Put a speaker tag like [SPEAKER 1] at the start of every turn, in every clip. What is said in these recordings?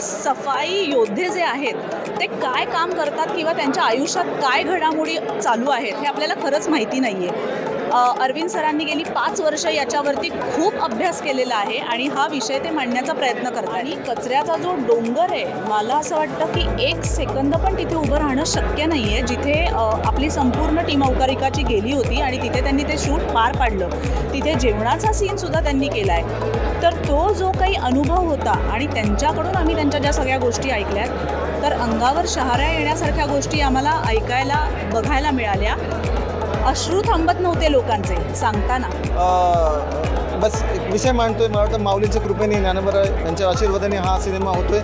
[SPEAKER 1] सफाई योद्धे जे आहेत ते काय काम करतात किंवा त्यांच्या आयुष्यात काय घडामोडी चालू आहेत हे आपल्याला खरंच माहिती नाही आहे अरविंद सरांनी गेली पाच वर्ष याच्यावरती खूप अभ्यास केलेला आहे आणि हा विषय ते मांडण्याचा प्रयत्न करतात. आणि कचऱ्याचा जो डोंगर आहे मला असं वाटतं की एक सेकंद पण तिथे उभं राहणं शक्य नाही आहे जिथे आपली संपूर्ण टीम औकारिकाची गेली होती आणि तिथे त्यांनी ते शूट पार पाडलं तिथे जेवणाचा सीनसुद्धा त्यांनी केला आहे तर तो जो काही अनुभव होता आणि त्यांच्याकडून आम्ही त्यांच्या ज्या सगळ्या गोष्टी ऐकल्यात तर अंगावर शहाऱ्या येण्यासारख्या गोष्टी आम्हाला ऐकायला बघायला मिळाल्या. अश्रू थांबत नव्हते लोकांचे सांगताना.
[SPEAKER 2] बस एक विषय मांडतोय. मला वाटतं माऊलीच्या कृपेने ज्ञानबरा यांच्या आशीर्वादाने हा सिनेमा होतोय.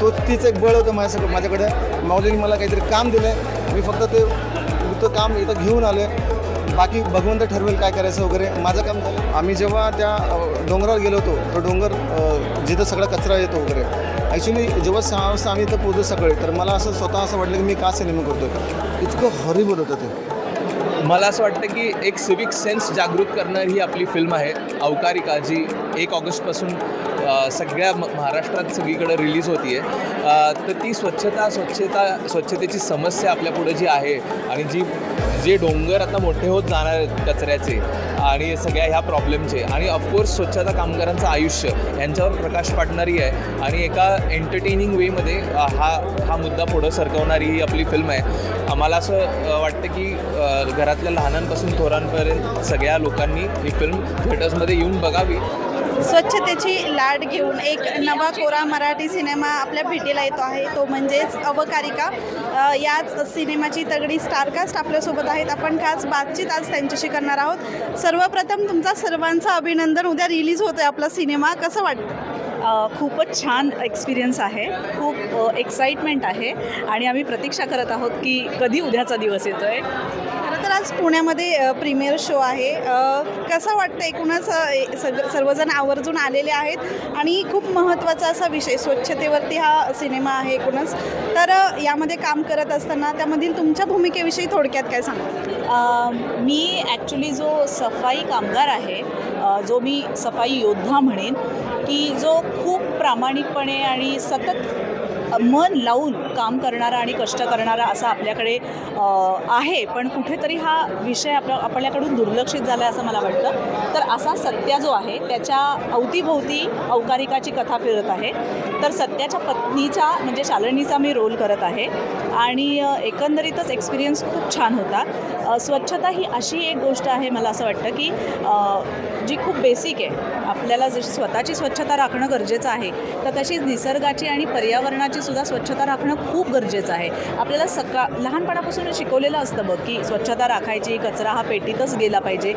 [SPEAKER 2] तो तीच एक बळ होतं माझ्यासगळं माझ्याकडे. माऊलीने मला काहीतरी काम दिलं आहे मी फक्त ते तो काम इथं घेऊन आलो आहे बाकी भगवंत ठरवेल काय करायचं वगैरे. माझं काम झालं. आम्ही जेव्हा त्या डोंगरावर गेलो होतो तो डोंगर जिथं सगळा कचरा येतो वगैरे. ॲक्च्युली जेव्हा सहा वाजता आम्ही इथं पोहोचलो सकाळी तर मला असं स्वतः असं वाटलं की मी का सिनेमा करतोय? इतकं हॉरिबल होतं ते.
[SPEAKER 3] मला असं वाटतं की एक सिविक सेन्स जागृत करणारी ही आपली फिल्म आहे. अवकारिका जी एक ऑगस्टपासून सगळ्या म- महाराष्ट्रात सगळीकडे रिलीज होती आहे तर ती स्वच्छता स्वच्छता स्वच्छतेची समस्या आपल्यापुढे जी आहे आणि जी जे डोंगर आता मोठे होत जाणार आहेत कचऱ्याचे आणि सगळ्या ह्या प्रॉब्लेमचे आणि ऑफकोर्स स्वच्छता कामगारांचं आयुष्य यांच्यावर प्रकाश पाडणारी आहे आणि एका एंटरटेनिंग वेमध्ये हा हा मुद्दा पुढं सरकवणारी ही आपली फिल्म आहे. आम्हाला असं वाटतं की घरातल्या लहानांपासून थोरांपर्यंत सगळ्या लोकांनी ही फिल्म थिएटर्समध्ये येऊन बघावी.
[SPEAKER 4] स्वच्छतेची लाट घेऊन एक नवा कोरा मराठी सिनेमा आपल्या भेटीला येतो आहे. तो म्हणजेच अवकारिका. याच सिनेमाची तगडी स्टारकास्ट आपल्यासोबत आहेत. आपण खास बातचीत आज त्यांच्याशी करणार आहोत. सर्वप्रथम तुमचा सर्वांचं अभिनंदन. उद्या रिलीज होतोय आपला सिनेमा. कसं वाटतं?
[SPEAKER 1] खूपच छान एक्सपिरियन्स आहे. खूप एक्साइटमेंट आहे. आणि आम्ही प्रतीक्षा करत आहोत की कधी उद्याचा दिवस येतो आहे
[SPEAKER 4] आज पुण्यामध्ये प्रीमियर शो आहे. कसं वाटतं एकूणच ए- सग सर्वजण आवर्जून आलेले आहेत आणि खूप महत्त्वाचा असा विषय स्वच्छतेवरती हा सिनेमा आहे एकूणच. तर यामध्ये काम करत असताना त्यामधील तुमच्या भूमिकेविषयी थोडक्यात काय सांगा
[SPEAKER 1] मी ॲक्च्युली जो सफाई कामगार आहे जो मी सफाई योद्धा म्हणेन की जो खूप प्रामाणिकपणे आणि सतत मन लावून काम करणारा आणि कष्ट करणारा असा आपल्याकडे आहे. पण कुठेतरी हा विषय आपल्या आपल्याकडून दुर्लक्षित झाला आहे असं मला वाटतं. तर असा सत्या जो आहे त्याच्या अवतीभोवती अवकारिकाची कथा फिरत आहे. तर सत्याच्या पत्नीचा म्हणजे शालनीचा मी रोल करत आहे. आणि एकंदरीतच एक्सपिरियन्स खूप छान होता. स्वच्छता ही अशी एक गोष्ट आहे मला असं वाटतं की जी खूप बेसिक आहे. आपल्याला जशी स्वतःची स्वच्छता राखणं गरजेचं आहे तर तशीच निसर्गाची आणि पर्यावरणाची सुद्धा स्वच्छता राखणं खूप गरजेचं आहे. आपल्याला सका लहानपणापासून शिकवलेलं असतं बघ की स्वच्छता राखायची कचरा हा पेटीतच गेला पाहिजे.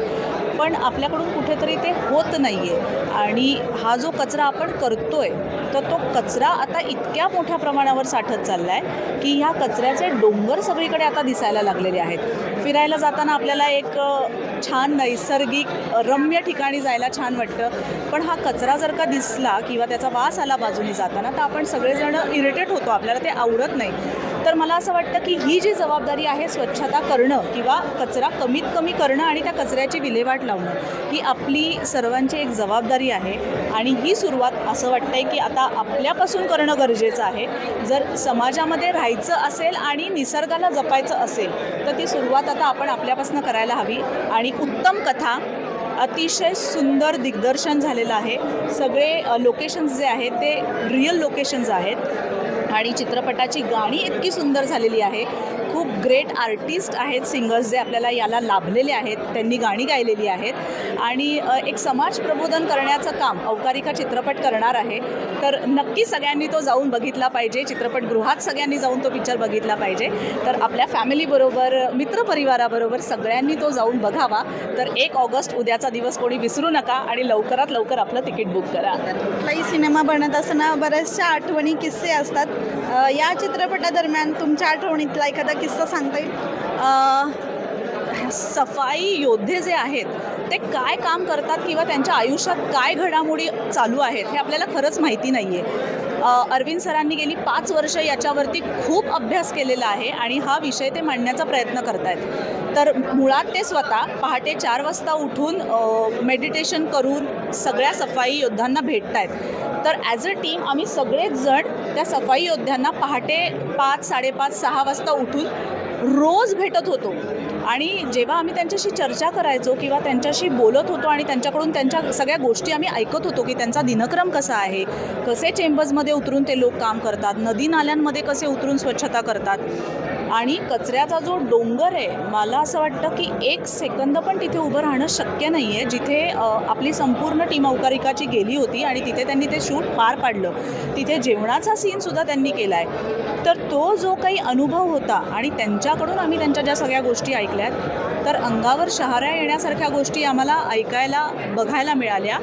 [SPEAKER 1] पण आपल्याकडून कुठेतरी ते होत नाही आहे आणि हा जो कचरा आपण करतोय तर तो कचरा आता इतक्या मोठ्या प्रमाणावर साठत चालला आहे की ह्या कचऱ्याचे डोंगर सगळीकडे आता दिसायला लागलेले आहेत. फिरायला जाताना आपल्याला एक छान नैसर्गिक रम्य ठिकाणी जायला छान वाटतं. पण हा कचरा जर का दिसला किंवा त्याचा वास आला बाजूने जाताना तर आपण सगळेजण इरिटेट होतो. आपल्याला ते आवडत नाही. तर मला असं वाटतं की ही जी जबाबदारी आहे स्वच्छता करणं किंवा कचरा कमीत कमी करणं आणि त्या कचऱ्याची विल्हेवाट लावणं ही आपली सर्वांची एक जबाबदारी आहे. आणि ही सुरुवात असं वाटतंय की आता आपल्यापासून करणं गरजेचं आहे. जर समाजामध्ये राहायचं असेल आणि निसर्गाला जपायचं असेल तर ती सुरुवात आता आपण आपल्यापासून करायला हवी. आणि उत्तम कथा अतिशय सुंदर दिग्दर्शन झालेलं आहे. सगळे लोकेशन्स जे आहेत ते रिअल लोकेशन्स आहेत. आणि चित्रपटाची गाणी इतकी सुंदर झालेली आहे. खूप ग्रेट आर्टिस्ट आहेत सिंगर्स जे आपल्याला याला लाभलेले आहेत त्यांनी गाणी गायलेली आहेत. आणि एक समाज प्रबोधन करण्याचं काम अवकारिका चित्रपट करणार आहे. तर नक्की सगळ्यांनी तो जाऊन बघितला पाहिजे. चित्रपटगृहात सगळ्यांनी जाऊन तो पिक्चर बघितला पाहिजे. तर आपल्या फॅमिलीबरोबर मित्रपरिवाराबरोबर सगळ्यांनी तो जाऊन बघावा. तर एक ऑगस्ट उद्याचा दिवस कोणी विसरू नका आणि लवकरात लवकर आपलं तिकीट बुक करा.
[SPEAKER 4] कुठलाही सिनेमा बनत असताना बऱ्याचशा आठवणी किस्से असतात. या चित्रपटादरम्यान तुमच्या आठवणीतला एखादा किस्सा सांगता येईल?
[SPEAKER 1] सफाई योद्धे जे आहेत ते काय काम करतात किंवा त्यांच्या आयुष्यात काय घडामोडी चालू आहेत हे आपल्याला खरंच माहिती नाही आहे अरविंद सरांनी गेली पाच वर्ष याच्यावरती खूप अभ्यास केलेला आहे आणि हा विषय ते मांडण्याचा प्रयत्न करत आहेत तर मुळात ते स्वतः पहाटे चार वाजता उठून मेडिटेशन करून सगळ्या सफाई योद्ध्यांना भेटत आहेत तर ॲज अ टीम आम्ही सगळेच जण त्या सफाई योद्ध्यांना पहाटे पाच साडेपाच सहा वाजता उठून रोज भेटत होतो. आणि जेव्हा आम्ही त्यांच्याशी चर्चा करायचो किंवा त्यांच्याशी बोलत होतो आणि त्यांच्याकडून त्यांच्या सगळ्या गोष्टी आम्ही ऐकत होतो की त्यांचा दिनक्रम कसा आहे कसे चेंबर्समध्ये उतरून ते लोक काम करतात नदी नाल्यांमध्ये कसे उतरून स्वच्छता करतात आणि कचऱ्याचा जो डोंगर आहे मला असं वाटतं की एक सेकंद पण तिथे उभं राहणं शक्य नाही आहे जिथे आपली संपूर्ण टीम अवकारिकाची गेली होती आणि तिथे त्यांनी ते शूट पार पाडलं. तिथे जेवणाचा सीनसुद्धा त्यांनी केला आहे तर तो जो काही अनुभव होता आणि त्यांच्याकडून आम्ही त्यांच्या ज्या सगळ्या गोष्टी ऐकल्यात तर अंगावर शहाऱ्या येण्यासारख्या गोष्टी आम्हाला ऐकायला बघायला मिळाल्या.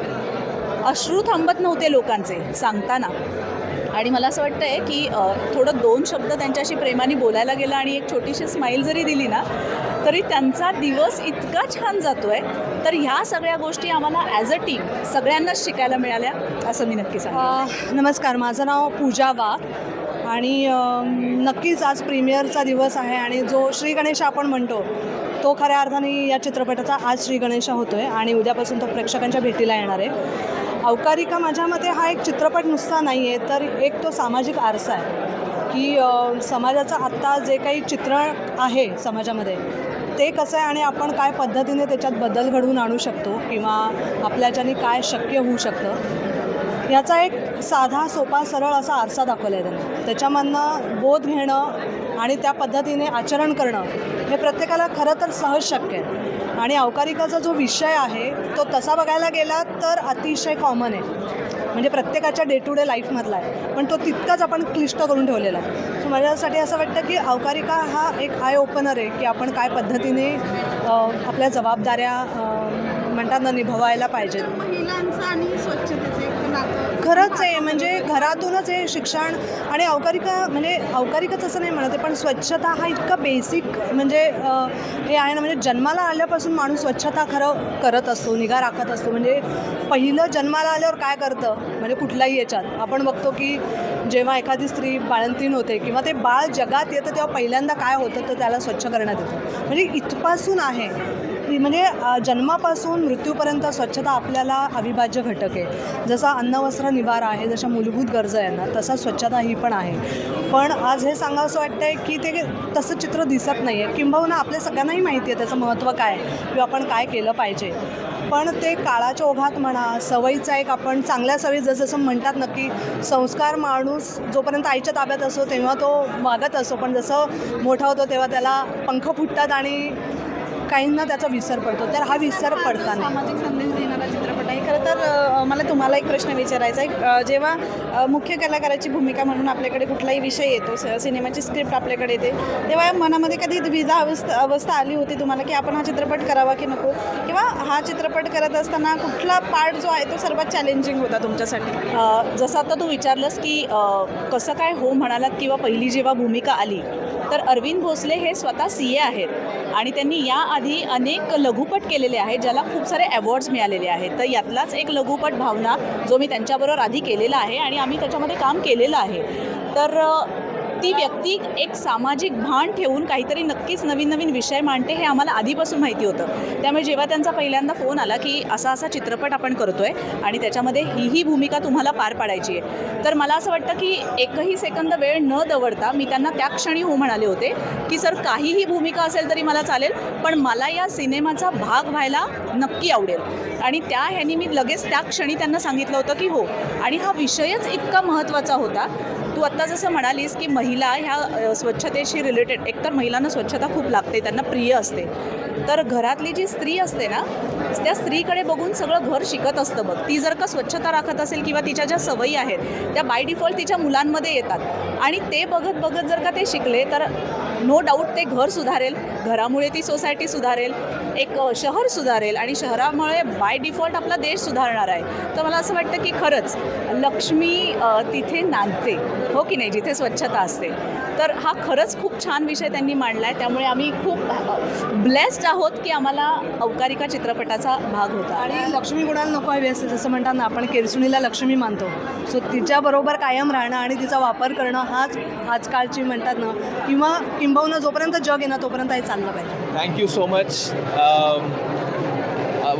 [SPEAKER 1] अश्रू थांबत नव्हते लोकांचे सांगताना. आणि मला असं वाटतं आहे की थोडं दोन शब्द त्यांच्याशी प्रेमाने बोलायला गेलं आणि एक छोटीशी स्माईल जरी दिली ना तरी त्यांचा दिवस इतका छान जातो आहे तर ह्या सगळ्या गोष्टी आम्हाला ॲज अ टीम सगळ्यांनाच शिकायला मिळाल्या असं मी नक्की
[SPEAKER 5] सांग नमस्कार. माझं नाव पूजा वाघ आणि नक्कीच आज प्रीमियरचा दिवस आहे आणि जो श्री गणेश आपण म्हणतो तो खऱ्या अर्थाने या चित्रपटाचा आज श्री गणेश होतो आहे आणि उद्यापासून तो प्रेक्षकांच्या भेटीला येणार आहे. अवकारिका माझ्या मते हा एक चित्रपट नुसता नाही आहे तर एक तो सामाजिक आरसा आहे. की समाजाचं आत्ता जे काही चित्रण आहे समाजामध्ये ते कसं आहे आणि आपण काय पद्धतीने त्याच्यात बदल घडवून आणू शकतो किंवा आपल्याच्याने काय शक्य होऊ शकतं याचा एक साधा सोपा सरळ असा आरसा दाखवला आहे त्यांनी. त्याच्यामधनं बोध घेणं आणि त्या पद्धतीने आचरण करणं हे प्रत्येकाला खरं तर सहज शक्य आहे. आणि अवकारिकाचा जो विषय आहे तो तसा बघायला गेला तर अतिशय कॉमन आहे. म्हणजे प्रत्येकाच्या डे टू डे लाईफमधला आहे. पण तो तितकाच आपण क्लिष्ट करून ठेवलेला आहे. सो माझ्यासाठी असं वाटतं की अवकारिका हा एक आय ओपनर आहे की आपण काय पद्धतीने आपल्या जबाबदाऱ्या म्हणतात ना निभवायला पाहिजेत.
[SPEAKER 4] महिलांचा आणि स्वच्छते
[SPEAKER 5] खरंच आहे म्हणजे घरातूनच हे शिक्षण आणि अवकारिका म्हणजे अवकारिकच असं नाही म्हणत आहे पण स्वच्छता हा इतका बेसिक म्हणजे हे आहे ना म्हणजे जन्माला आल्यापासून माणूस स्वच्छता खरं करत असतो निगा राखत असतो. म्हणजे पहिलं जन्माला आल्यावर काय करतं? म्हणजे कुठल्याही याच्यात. आपण बघतो की जेव्हा एखादी स्त्री बाळंतीण होते किंवा ते बाळ जगात येतं तेव्हा पहिल्यांदा काय होतं? तर त्याला स्वच्छ करण्यात येतं. म्हणजे इथपासून आहे. म्हणजे जन्मापासून मृत्यूपर्यंत स्वच्छता आपल्याला अविभाज्य घटक आहे. जसा अन्न वस्त्र निवारा आहे जशा मूलभूत गरजा आहे ना तसा स्वच्छता ही पण आहे. पण आज हे सांगा असं वाटतं आहे की ते तसं चित्र दिसत नाही आहे किंबहुना आपल्या सगळ्यांनाही माहिती आहे त्याचं महत्त्व काय किंवा आपण काय केलं पाहिजे. पण ते काळाच्या ओघात म्हणा सवयीचा एक आपण चांगल्या सवयी जसं जसं म्हणतात ना की संस्कार माणूस जोपर्यंत आईच्या ताब्यात असो तेव्हा तो वागत असो. पण जसं मोठा होतो तेव्हा त्याला पंख फुटतात आणि काहींना त्याचा विसर पडतो. तर हा विसर पडता नाही
[SPEAKER 4] सामाजिक संदेश देणारा चित्रपट आहे. खरं तर मला तुम्हाला एक प्रश्न विचारायचा आहे. जेव्हा मुख्य कलाकाराची भूमिका म्हणून आपल्याकडे कुठलाही विषय येतो स- सिनेमाची स्क्रिप्ट आपल्याकडे येते तेव्हा मनामध्ये कधी द्विधा अवस्था अवस्था आली होती तुम्हाला की आपण हा चित्रपट करावा की नको? किंवा हा चित्रपट करत असताना कुठला पार्ट जो आहे तो सर्वात चॅलेंजिंग होता तुमच्यासाठी?
[SPEAKER 1] जसं आता तू विचारलंस की कसं काय हो म्हणालात किंवा पहिली जेव्हा भूमिका आली तर अरविंद भोसले हे स्वतः सी ए आहेत. आणि त्यांनी याआधी अनेक लघुपट केलेले आहेत ज्याला खूप सारे अवॉर्ड्स मिळालेले आहेत. तर यातलाच एक लघुपट भावना जो मी त्यांच्याबरोबर आधी केलेला आहे आणि आम्ही त्याच्यामध्ये काम केलेलं आहे. तर ती व्यक्ती एक सामाजिक भान ठेवून काहीतरी नक्कीच नवीन नवीन विषय मांडते हे आम्हाला आधीपासून माहिती होतं. त्यामुळे जेव्हा त्यांचा पहिल्यांदा फोन आला की असा असा चित्रपट आपण करतोय आणि त्याच्यामध्ये ही ही भूमिका तुम्हाला पार पाडायची आहे तर मला असं वाटतं की एकही सेकंद वेळ न दवडता मी त्यांना त्या क्षणी हो म्हणाले होते की सर काहीही भूमिका असेल तरी मला चालेल पण मला या सिनेमाचा भाग व्हायला नक्की आवडेल. आणि त्या ह्यानी मी लगेच त्या क्षणी त्यांना सांगितलं होतं की हो आणि हा विषयच इतका महत्त्वाचा होता. तू आत्ता जसं म्हणालीस की महिला ह्या स्वच्छतेशी रिलेटेड एकतर महिलांना स्वच्छता खूप लागते त्यांना प्रिय असते. तर घरातली जी स्त्री असते ना त्या स्त्रीकडे बघून सगळं घर शिकत असतं बघ. ती जर का स्वच्छता राखत असेल किंवा तिच्या ज्या सवयी आहेत त्या बाय डिफॉल्ट तिच्या मुलांमध्ये येतात. आणि ते बघत बघत जर का ते शिकले तर नो डाऊट ते घर सुधारेल घरामुळे ती सोसायटी सुधारेल एक शहर सुधारेल आणि शहरामुळे बाय डिफॉल्ट आपला देश सुधारणार आहे. तर मला असं वाटतं की खरंच लक्ष्मी तिथे नांदते. हो की नाही? जिथे स्वच्छता असते. तर हा खरंच खूप छान विषय त्यांनी मांडला आहे त्यामुळे आम्ही खूप ब्लेस्ड आहोत की आम्हाला अवकारिका चित्रपटाचा भाग होता.
[SPEAKER 5] आणि लक्ष्मी गुणाला नको हवी असते जसं म्हणतात ना आपण केरसुणीला लक्ष्मी मानतो. सो तिच्याबरोबर कायम राहणं आणि तिचा वापर करणं हाच आजकालची म्हणतात ना किंवा किंबहुना जोपर्यंत जग आहे ना तोपर्यंत हे चाललं पाहिजे.
[SPEAKER 3] थँक्यू सो मच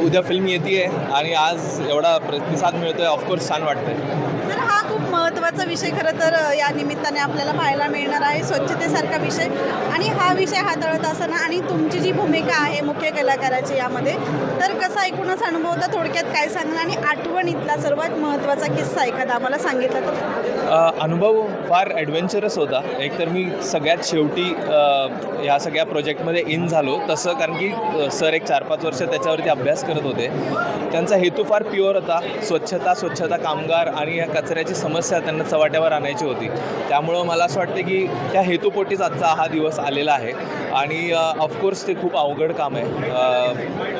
[SPEAKER 3] उद्या फिल्म येते आहे आणि आज एवढा प्रतिसाद मिळतो आहे ऑफकोर्स छान वाटतं आहे
[SPEAKER 4] तर हा खूप महत्त्वाचा विषय खरं तर या निमित्ताने आपल्याला पाहायला मिळणार आहे. स्वच्छतेसारखा विषय. आणि हा विषय हाताळत असताना आणि तुमची जी भूमिका आहे मुख्य कलाकाराची यामध्ये तर कसा ऐकूनच अनुभव होता? थोडक्यात काय सांगणार आणि आठवणीतला सर्वात महत्त्वाचा किस्सा एखादा आम्हाला सांगितला तर?
[SPEAKER 3] अनुभव फार ॲडव्हेंचरस होता. एकतर मी सगळ्यात शेवटी ह्या या सगळ्या प्रोजेक्टमध्ये इन झालो. तसं कारण की सर एक चार पाच वर्ष त्याच्यावरती अभ्यास करत होते. त्यांचा हेतू फार प्युअर होता. स्वच्छता स्वच्छता कामगार आणि या कचऱ्याची समस्या त्यांना चव्हाट्यावर आणायची होती. त्यामुळं मला असं वाटतं की त्या हेतूपोटीच आजचा हा दिवस आलेला आहे. आणि ऑफकोर्स ते खूप अवघड काम आहे.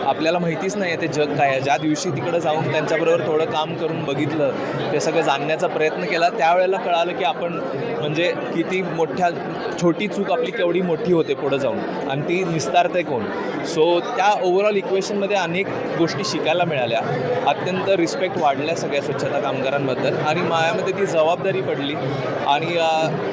[SPEAKER 3] आपल्याला माहितीच नाही आहे ते जग काय आहे. ज्या दिवशी तिकडं जाऊन त्यांच्याबरोबर थोडं काम करून बघितलं ते सगळं जाणण्याचा प्रयत्न केला त्यावेळेला कळालं की आपण म्हणजे किती मोठ्या छोटी चूक आपली केवढी मोठी होते पुढं जाऊन. आणि ती निस्तारते कोण? सो त्या ओव्हरऑल इक्वेशनमध्ये अनेक गोष्टी शिकायला मिळाल्या. अत्यंत रिस्पेक्ट वाढल्या सगळ्या स्वच्छता कामगारांबद्दल. आणि माझ्यामध्ये ती जबाबदारी पडली. आणि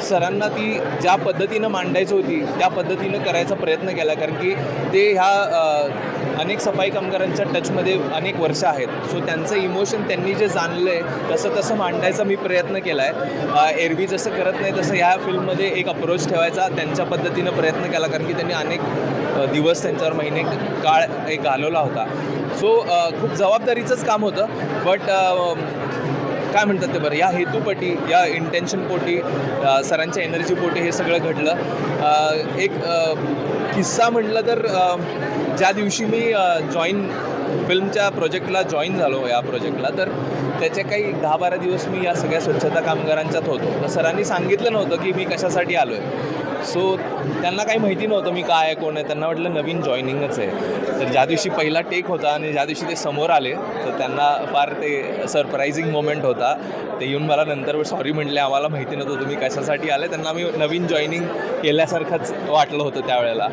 [SPEAKER 3] सरांना ती ज्या पद्धतीनं मांडायची होती त्या पद्धतीनं करायचा प्रयत्न केला. कारण की ते ह्या अनेक सफाई कामगारांच्या टचमध्ये अनेक वर्ष आहेत. सो त्यांचं इमोशन त्यांनी जे जाणलं आहे तसं तसं मांडायचा मी प्रयत्न केला आहे एरवी जसं करत नाही तसं ह्या फिल्ममध्ये एक अप्रोच ठेवायचा त्यांच्या पद्धतीनं प्रयत्न केला. कारण की त्यांनी अनेक दिवस त्यांच्यावर महिने काळ एक घालवला होता. सो खूप जबाबदारीचंच काम होतं. बट काय म्हणतात ते बरं? या हेतूपोटी या इंटेन्शन पोटी सरांच्या एनर्जी पोटी हे सगळं घडलं. एक किस्सा म्हटलं तर ज्या दिवशी मी जॉईन फिल्मच्या प्रोजेक्टला जॉईन झालो या प्रोजेक्टला तर त्याचे काही दहा बारा दिवस मी या सगळ्या स्वच्छता कामगारांच्यात होतो. तर सरांनी सांगितलं नव्हतं की मी कशासाठी आलो आहे सो त्यांना काही माहिती नव्हतं मी काय आहे कोण आहे. त्यांना वाटलं नवीन जॉईनिंगच आहे. तर ज्या दिवशी पहिला टेक होता आणि ज्या दिवशी ते समोर आले तर त्यांना फार ते सरप्रायझिंग मोमेंट होता. ते येऊन मला नंतर सॉरी म्हटले आम्हाला माहिती नव्हतं तुम्ही कशासाठी आले. त्यांना मी नवीन जॉईनिंग केल्यासारखंच वाटलं होतं त्यावेळेला.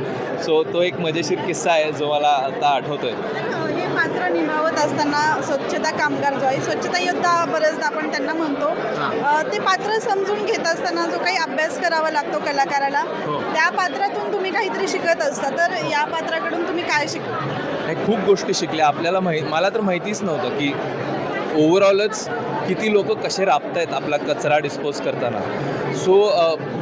[SPEAKER 3] सो तो एक मजेशीर किस्सा आहे जो मला आता आठवतो
[SPEAKER 4] आहे हो, पात्र निभावत असताना स्वच्छता कामगार जो आहे स्वच्छता योद्धा बरेचदा आपण त्यांना म्हणतो. ते पात्र समजून घेत असताना जो काही अभ्यास करावा लागतो कलाकाराला त्या पात्रातून तुम्ही काहीतरी शिकत असता. तर या पात्राकडून तुम्ही काय शिकता?
[SPEAKER 3] नाही खूप गोष्टी शिकल्या. आपल्याला माहि मला तर माहितीच नव्हतं की ओव्हरऑलच किती लोक कसे राबत आहेत आपला कचरा डिस्पोज करताना? सो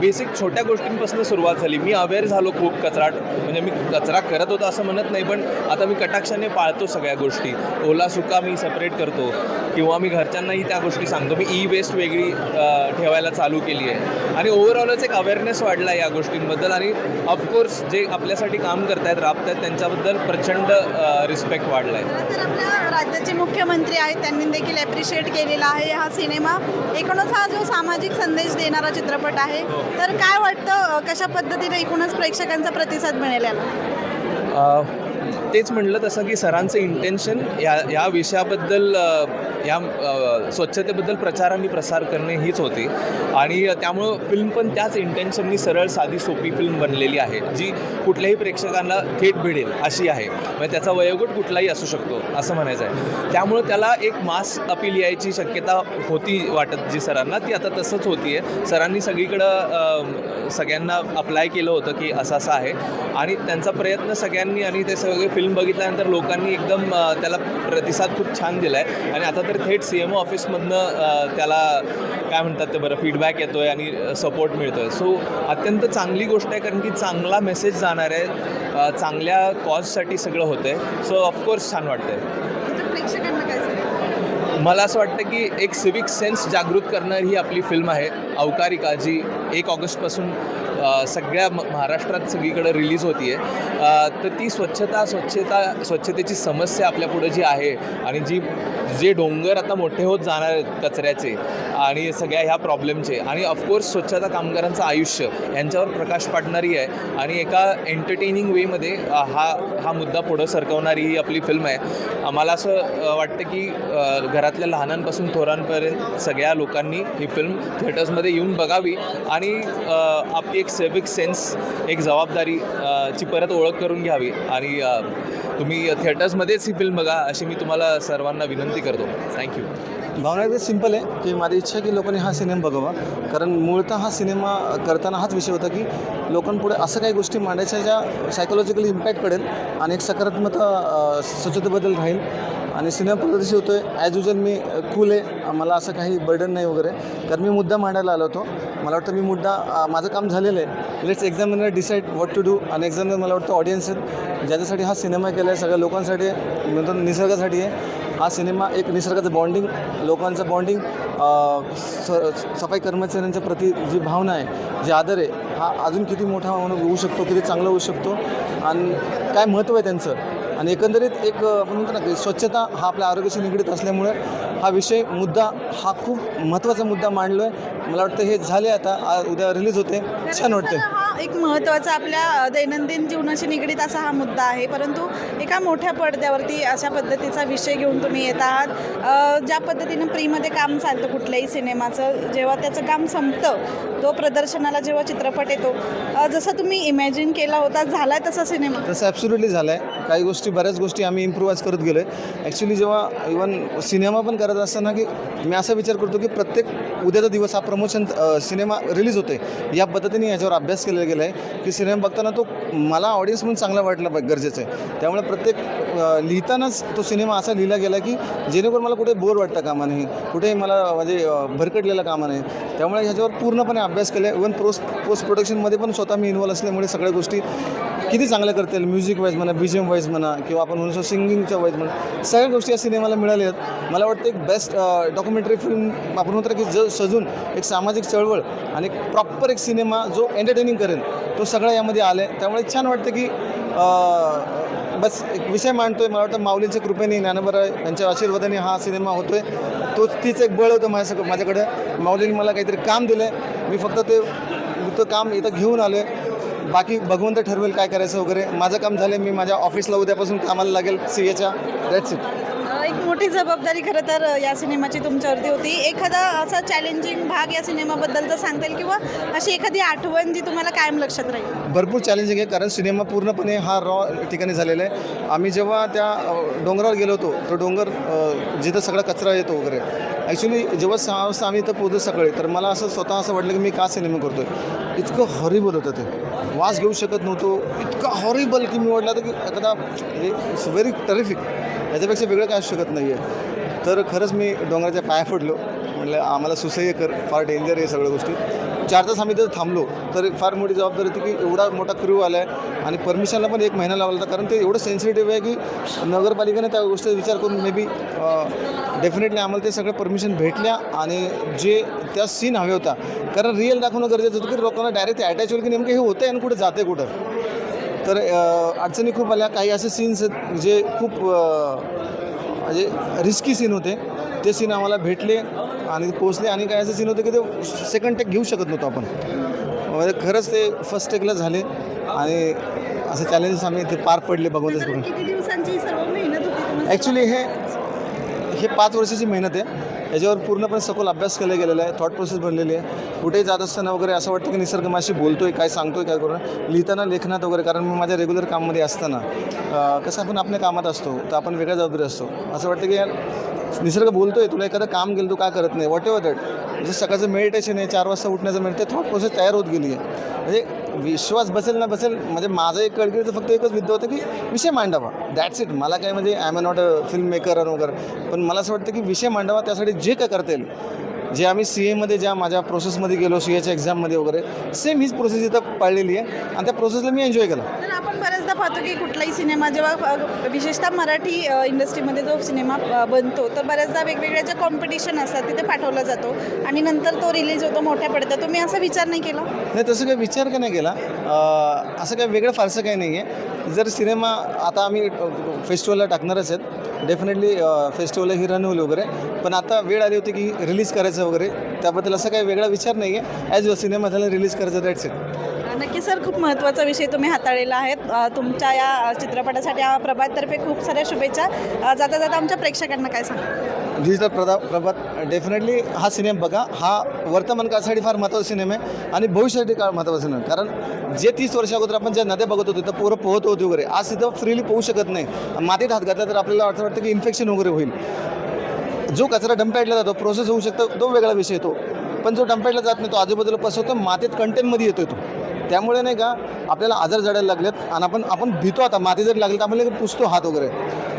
[SPEAKER 3] बेसिक छोट्या गोष्टींपासून सुरुवात झाली. मी अवेअर झालो खूप कचरा म्हणजे मी कचरा करत होतो असं म्हणत नाही पण आता मी कटाक्षाने पाळतो सगळ्या गोष्टी. ओला सुका मी सेपरेट करतो. किंवा मी घरच्यांनाही त्या गोष्टी सांगतो. मी ई वेस्ट वेगळी ठेवायला चालू केली आहे. आणि ओव्हरऑलच एक अवेअरनेस वाढला आहे या गोष्टींबद्दल. आणि ऑफकोर्स जे आपल्यासाठी काम करतायत राबतायत त्यांच्याबद्दल प्रचंड रिस्पेक्ट वाढला आहे
[SPEAKER 4] राज्याचे मुख्यमंत्री आहेत त्यांनी देखील ॲप्रिशिएट केलेला आहे हा सिनेमा. एकूणच हा जो सामाजिक संदेश देणारा चित्रपट आहे तर काय वाटतं कशा पद्धतीने एकूणच प्रेक्षकांचा प्रतिसाद मिळेल याला?
[SPEAKER 3] तेच म्हटलं तसं की सरांचं इंटेन्शन या या विषयाबद्दल या स्वच्छतेबद्दल प्रचार आणि प्रसार करणे हीच होती. आणि त्यामुळं फिल्म पण त्याच इंटेन्शननी सरळ साधी सोपी फिल्म बनलेली आहे जी कुठल्याही प्रेक्षकांना थेट भिडेल अशी आहे. म्हणजे त्याचा वयोगट कुठलाही असू शकतो असं म्हणायचं आहे त्यामुळं त्याला एक मास अपील यायची शक्यता होती वाटत जी सरांना. ती आता तसंच होती आहे सरांनी सगळीकडं सगळ्यांना अप्लाय केलं होतं की असं असं आहे. आणि त्यांचा प्रयत्न सगळ्यांनी आणि ते सगळे फिल्म बघितल्यानंतर लोकांनी एकदम त्याला प्रतिसाद खूप छान दिला आहे आणि आता तर थेट सी एम ओ ऑफिस ऑडियन्समधनं त्याला काय म्हणतात ते बरं फीडबॅक येतो आहे आणि सपोर्ट मिळतो आहे सो अत्यंत चांगली गोष्ट आहे कारण की चांगला मेसेज जाणार आहे. चांगल्या कॉजसाठी सगळं होतं आहे सो ऑफकोर्स छान वाटतं आहे
[SPEAKER 4] म्हणजे प्रेक्षकांना काय सांगाल
[SPEAKER 3] मला असं वाटतं की एक सिविक सेन्स जागृत करणारी ही आपली फिल्म आहे. अवकारिका जी एक ऑगस्टपासून सगळ्या म महाराष्ट्रात सगळीकडे रिलीज होती आहे तर ती स्वच्छता स्वच्छता स्वच्छतेची समस्या आपल्यापुढं जी आहे आणि जी जे डोंगर आता मोठे होत जाणार आहेत कचऱ्याचे आणि सगळ्या ह्या प्रॉब्लेमचे आणि ऑफकोर्स स्वच्छता कामगारांचं आयुष्य यांच्यावर प्रकाश पाडणारी आहे आणि एका एंटरटेनिंग वेमध्ये हा हा मुद्दा पुढं सरकवणारी ही आपली फिल्म आहे. आम्हाला असं वाटतं की घरात घरातल्या लहानांपासून थोरांपर्यंत सगळ्या लोकांनी ही फिल्म थिएटर्समध्ये येऊन बघावी. आणि आपली एक सेविक सेन्स एक जबाबदारी ची परत ओळख करून घ्यावी. आणि तुम्ही थिएटर्समध्येच ही फिल्म बघा अशी मी तुम्हाला सर्वांना विनंती करतो. थँक्यू
[SPEAKER 2] भावना एकदम सिंपल आहे की माझी इच्छा आहे की लोकांनी हा सिनेमा बघावा. कारण मूळतः हा सिनेमा करताना हाच विषय होता की लोकांपुढे असं काही गोष्टी मांडायच्या ज्या सायकोलॉजिकली इम्पॅक्ट पडेल आणि एक सकारात्मकता स्वच्छतेबद्दल राहील. आणि सिनेमा प्रदर्शित होतो आहे ॲज युजल मी कूल आहे. मला असं काही बर्डन नाही वगैरे. कारण मी मुद्दा मांडायला आलो होतो. मला वाटतं मी मुद्दा माझं काम झालेलं आहे. Let's examiner decide what to do आणि एक्झामिनर मला वाटतं ऑडियन्स आहेत. ज्याच्यासाठी हा सिनेमा केला आहे सगळ्या लोकांसाठी आहे, नंतर निसर्गासाठी आहे. हा सिनेमा एक निसर्गाचं बॉन्डिंग लोकांचं बॉन्डिंग स सफाई कर्मचाऱ्यांच्या प्रती जी भावना आहे जे आदर आहे हा अजून किती मोठा होऊ शकतो किती चांगला होऊ शकतो. आणि काय महत्त्व आहे त्यांचं? आणि एकंदरीत एक आपण म्हणतो ना की स्वच्छता हा आपल्या आरोग्याशी निगडीत असल्यामुळे हा विषय मुद्दा हा खूप महत्त्वाचा मुद्दा मांडलो आहे मला वाटतं हे झाले आता उद्या रिलीज होते. छान वाटते
[SPEAKER 4] एक महत्त्वाचा आपल्या दैनंदिन जीवनाशी निगडीत असा हा मुद्दा आहे. परंतु एका मोठ्या पडद्यावरती अशा पद्धतीचा विषय घेऊन तुम्ही येत आहात. ज्या पद्धतीनं प्रीमध्ये काम चालतं कुठल्याही सिनेमाचं जेव्हा त्याचं काम संपतं तो प्रदर्शनाला जेव्हा चित्रपट येतो जसं तुम्ही इमॅजिन केला होता झाला आहे तसा सिनेमा?
[SPEAKER 2] तसं ॲब्सोल्युटली झाला आहे काही गोष्टी बऱ्याच गोष्टी आम्ही इम्प्रूव्हाइज करत गेलो आहे ॲक्च्युली जेव्हा इवन सिनेमा पण करत असताना की मी असा विचार करतो की प्रत्येक उद्याचा दिवस हा प्रमोशन सिनेमा रिलीज होते या पद्धतीने याच्यावर अभ्यास केलेला गेलं आहे की सिनेमा बघताना तो मला ऑडियन्स म्हणून चांगला वाटला पाहिजे गरजेचं आहे. त्यामुळे प्रत्येक लिहितानाच तो सिनेमा असा लिहिला गेला की जेणेकरून मला कुठे बोर वाटतं कामा नाही कुठेही मला म्हणजे भरकटलेलं कामा नाही त्यामुळे ह्याच्यावर पूर्णपणे अभ्यास केला आहे इवन प्रोस पोस्ट प्रोडक्शनमध्ये पण स्वतः मी इन्व्हॉल्व असल्यामुळे सगळ्या गोष्टी किती चांगल्या करता येईल म्युझिक वाईज म्हणा बी जी एम वाईज म्हणा किंवा आपण म्हणू शकतो सिंगिंगच्या वाईज म्हणा सगळ्या गोष्टी या सिनेमाला मिळाल्या आहेत. मला वाटतं एक बेस्ट डॉक्युमेंटरी फिल्म आपण म्हणतो की ज सजून एक सामाजिक चळवळ आणि एक प्रॉपर एक सिनेमा जो एंटरटेनिंग करेल. तो सगळं यामध्ये आलं आहे त्यामुळे छान वाटतं की बस एक विषय मांडतोय. मला वाटतं माऊलींच्या कृपेने ज्ञानबरा यांच्या आशीर्वादाने हा सिनेमा होतोय. तोच तीच एक बळ होतं माझ्या माझ्याकडं. माऊलींनी मला काहीतरी काम दिलं आहे मी फक्त ते तो काम इथं घेऊन आलो आहे बाकी भगवंत ठरवेल काय करायचं वगैरे. माझं काम झालं मी माझ्या ऑफिसला उद्यापासून कामाला लागेल सी एच्या दॅट्स इट
[SPEAKER 4] एक मोठी जबाबदारी खरं तर या सिनेमाची तुमच्यावरती होती. एखादा असा चॅलेंजिंग भाग या सिनेमाबद्दलचा सांगता येईल किंवा अशी एखादी आठवण जी तुम्हाला कायम लक्षात राहील?
[SPEAKER 2] भरपूर चॅलेंजिंग आहे कारण सिनेमा पूर्णपणे हा रॉ ठिकाणी झालेला आहे. आम्ही जेव्हा त्या डोंगरावर गेलो होतो तो डोंगर जिथं सगळा कचरा येतो वगैरे. ॲक्च्युली जेव्हा सहा वाजता आम्ही इथं पोहोचलो सकाळी तर मला असं स्वतः असं वाटलं की मी का सिनेमा करतो आहे इतकं हॉरिबल होतं ते. वास घेऊ शकत नव्हतो. इतकं हॉरिबल की मी वाटलं होतं की एखादा इट्स व्हेरी टेरिफिक याच्यापेक्षा वेगळं काय असू शकत नाही आहे तर खरंच मी डोंगराच्या पाया पडलो. म्हटलं आम्हाला सुसह्य कर फार डेंजर आहे सगळ्या गोष्टी. चार तास आम्ही जर थांबलो. तर एक फार मोठी जबाबदारी होती की एवढा मोठा क्रू आला आहे आणि परमिशनला पण एक महिना लावला होता. कारण ते एवढं सेन्सिटिव्ह आहे की नगरपालिकेने त्या गोष्टीचा विचार करून मे बी डेफिनेटली आम्हाला ते सगळं परमिशन भेटल्या आणि जे त्या सीन हवे होता कारण रिअल दाखवणं गरजेचं होतं की लोकांना डायरेक्ट अटॅच होईल की नेमकं हे होतं आहे आणि कुठे जाते कुठं. तर अडचणी खूप आल्या. काही असे सीन्स आहेत जे खूप म्हणजे रिस्की सीन होते. ते सीन आम्हाला भेटले आणि पोचले आणि काही असे सीन होते की ते सेकंड टेक घेऊ शकत नव्हतो आपण. म्हणजे खरंच ते फर्स्ट टेकला झाले आणि असे चॅलेंजेस आम्ही ते पार पडले भगवंतच करून ॲक्च्युली हे हे पाच वर्षाची मेहनत आहे. याच्यावर पूर्णपणे सखोल अभ्यास केला गेलेला आहे. थॉट प्रोसेस बनलेली आहे. कुठेही जात असताना वगैरे असं वाटतं की निसर्ग माझी बोलतोय काय सांगतोय काय करून. लिहिताना लेखनात वगैरे कारण मी माझ्या रेग्युलर काममध्ये असताना कसं आपण आपल्या कामात असतो तर आपण वेगळ्या जबाबदारी असतो. असं वाटतं की यार निसर्ग बोलतोय तुला एखादं काम गेलं तू का करत नाही? वॉट एव्हर दॅट जसं सकाळचं मेडिटेशन आहे चार वाजता उठण्याचं मेडिट ते थॉट प्रोसेस तयार होत गेली आहे. म्हणजे विश्वास बसेल ना बसेल म्हणजे माझं एक कडकीचं फक्त एकच विद्या होतं की विषय मांडावा. दॅट्स इट मला काय म्हणजे I am not a film maker वगैरे पण मला असं वाटतं की विषय मांडावा त्यासाठी जे काय करता येईल. जे आम्ही सी एमध्ये ज्या माझ्या प्रोसेसमध्ये गेलो सी एच्या एक्झाममध्ये वगैरे सेम हीच प्रोसेस इथं पाळलेली आहे. आणि त्या प्रोसेसला मी एन्जॉय केला.
[SPEAKER 4] तर आपण बऱ्याचदा पाहतो की कुठलाही सिनेमा जेव्हा अ, विशेषतः मराठी अ, इंडस्ट्रीमध्ये जो सिनेमा अ, बनतो तर बऱ्याचदा वेगवेगळ्या ज्या कॉम्पिटिशन असतात तिथे पाठवला जातो. आणि नंतर तो रिलीज होतो मोठ्या पडद्यात तुम्ही असा विचार नाही केला?
[SPEAKER 2] नाही तसं काही विचार का नाही केला? अं, असं काही वेगळं फारसं काही नाही आहे जर सिनेमा आता आम्ही फेस्टिवलला टाकणारच आहेत. डेफिनेटली फेस्टिवलला ही रन होईल वगैरे. पण आता वेळ आली होती की रिलीज करायचं. वगैरे त्याबद्दल असं काही वेगळा विचार नाही आहे ॲज सिनेमा झाला रिलीज करायचं दॅट्स इट
[SPEAKER 4] नक्की सर खूप महत्त्वाचा विषय तुम्ही हाताळलेला आहे. अ, तुमच्या या चित्रपटासाठी प्रभाततर्फे खूप साऱ्या शुभेच्छा. अ, जाता जाता आमच्या प्रेक्षकांना काय सांगा
[SPEAKER 2] डिजिटल प्रदा प्रभात डेफिनेटली हा सिनेमा बघा. हा वर्तमान काळासाठी फार महत्त्वाचा सिनेमा आहे आणि भविष्यासाठी काळ महत्त्वाचा सिनेमा. कारण जे तीस वर्षा अगोदर आपण ज्या नद्या बघत होतो तर पोरं पोहत होती वगैरे. आज तिथं फ्रीली पोहू शकत नाही. मातीत हात घातला तर आपल्याला असं वाटतं की इन्फेक्शन वगैरे होईल. जो कचरा डंपॅटला जातो प्रोसेस होऊ शकतो तो वेगळा विषय येतो पण जो डंपॅडला जात नाही तो आजूबाजूला पसरतो मातीत कंटेनमध्ये येतो तो. त्यामुळे नाही का आपल्याला आजार जडायला लागलेत आणि आपण आपण भीतो आता. माती जर लागली तर आपण पुसतो हात वगैरे.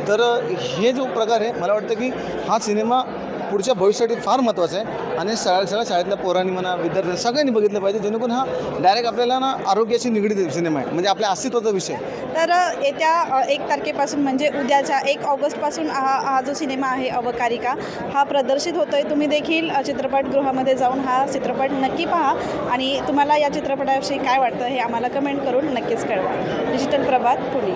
[SPEAKER 2] तर हे जो प्रकार आहे मला वाटतं की हा सिनेमा पुढच्या भविष्यासाठी फार महत्त्वाचं आहे. आणि शाळा सगळ्या शाळेतल्या पोरांनी म्हणा विद्यार्थ्यांनी सगळ्यांनी बघितलं पाहिजे जेणेकरून हा डायरेक्ट आपल्याला ना आरोग्याशी निगडीत सिनेमा आहे. म्हणजे आपल्या अस्तित्वाचा विषय
[SPEAKER 4] तर येत्या एक तारखेपासून म्हणजे उद्याच्या एक ऑगस्टपासून हा हा जो सिनेमा आहे अवकारिका हा प्रदर्शित होतो आहे तुम्ही देखील चित्रपटगृहामध्ये जाऊन हा चित्रपट नक्की पहा. आणि तुम्हाला या चित्रपटाविषयी काय वाटतं हे आम्हाला कमेंट करून नक्कीच कळवा. डिजिटल प्रभात पुणे.